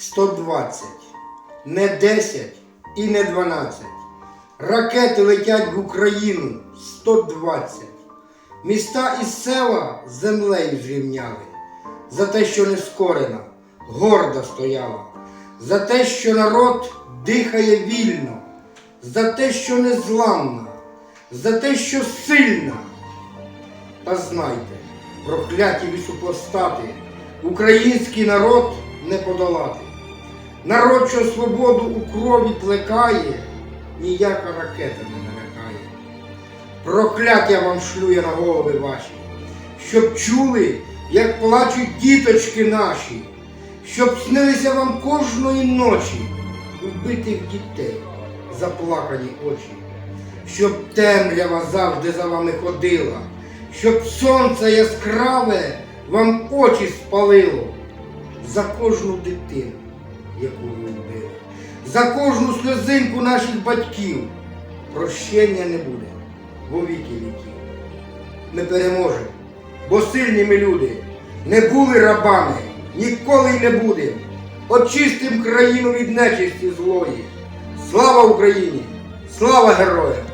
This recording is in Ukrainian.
120, не 10 і не 12. Ракети летять в Україну 120. Міста і села землею зрівняли. За те, що не скорена, горда стояла. За те, що народ дихає вільно. За те, що незламна. За те, що сильна. Та знайте, прокляті ви супостати, український народ не подолати. Народ, що свободу у крові плекає, ніяка ракета не налякає. Прокляття вам шлю я на голови ваші, щоб чули, як плачуть діточки наші, щоб снилися вам кожної ночі вбитих дітей, заплакані очі, щоб темрява завжди за вами ходила, щоб сонце яскраве вам очі спалило за кожну дитину, яку вбили, за кожну сльозинку наших батьків. Прощення не буде во віки віків. Ми переможемо, бо сильні ми люди, не були рабами, ніколи й не будемо. Очистим країну від нечисті злої. Слава Україні! Слава героям!